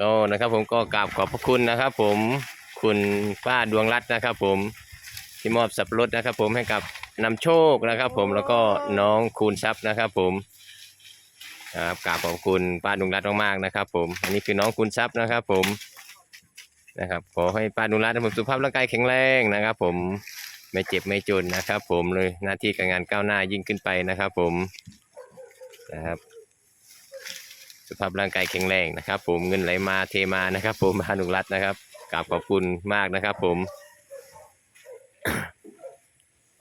ก็นะครับผมก็กราบขอบพระคุณนะครับ ผมคุณป้าดวงรัตน์นะครับ ผมที่มอบสับปะรดนะครับ ผมให้กับนำโชคนะครับ ผมแล้วก็น้องคูณทรัพย์นะครับ ผมครับกราบขอบคุณป้าดวงรัตน์มากๆนะครับ ผมอันนี้คือน้องคูณทรัพย์นะครับ ผมนะครับขอให้ป้าดวงรัตน์ผมสุขภาพร่างกายแข็งแรงนะครับ ผมไม่เจ็บไม่จนนะครับ ผมเลยหน้าที่การงานก้าวหน้ายิ่งขึ้นไปนะครับ ผมนะครับ สุขภาพร่างกายแข็งแรงนะครับ ผมเงินไหลมาเทมานะครับ ผมพานุรัตน์นะครับกราบขอบคุณมากนะครับ ผม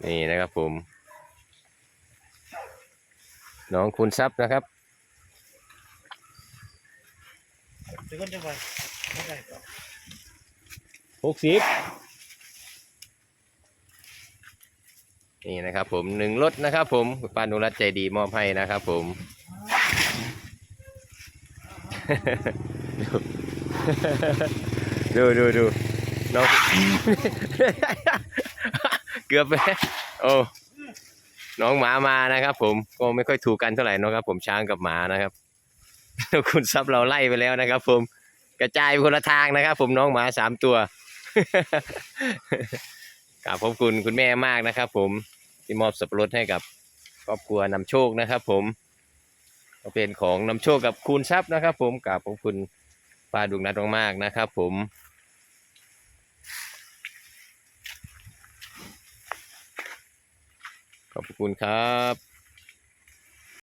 นี่นะครับผม น้องคุณทรัพย์นะครับหกสิบนี่นะครับผมหนึ่งรถนะครับ ผมป้านุรัตใจดีมอบให้นะครับ ผม ดูดูดูน้องเกือบไปแล้วโอ้น้องหมามานะครับ ผมก็ไม่ค่อยถูกกันเท่าไหร่นะครับ ผมช้างกับหมานะครับคุณซับเราไล่ไปแล้วนะครับ ผมกระจายไปคนละทางนะครับ ผมน้องหมาสามตัวกราบขอบคุณคุณแม่มากนะครับ ผมที่มอบสับปะรดให้กับครอบครัวนำโชคนะครับ ผม ก็เป็นของนำโชคกับคูณทรัพย์นะครับ ผมกราบขอบคุณป้าดุงนัดมากๆนะครับ ผมขอบคุณครับ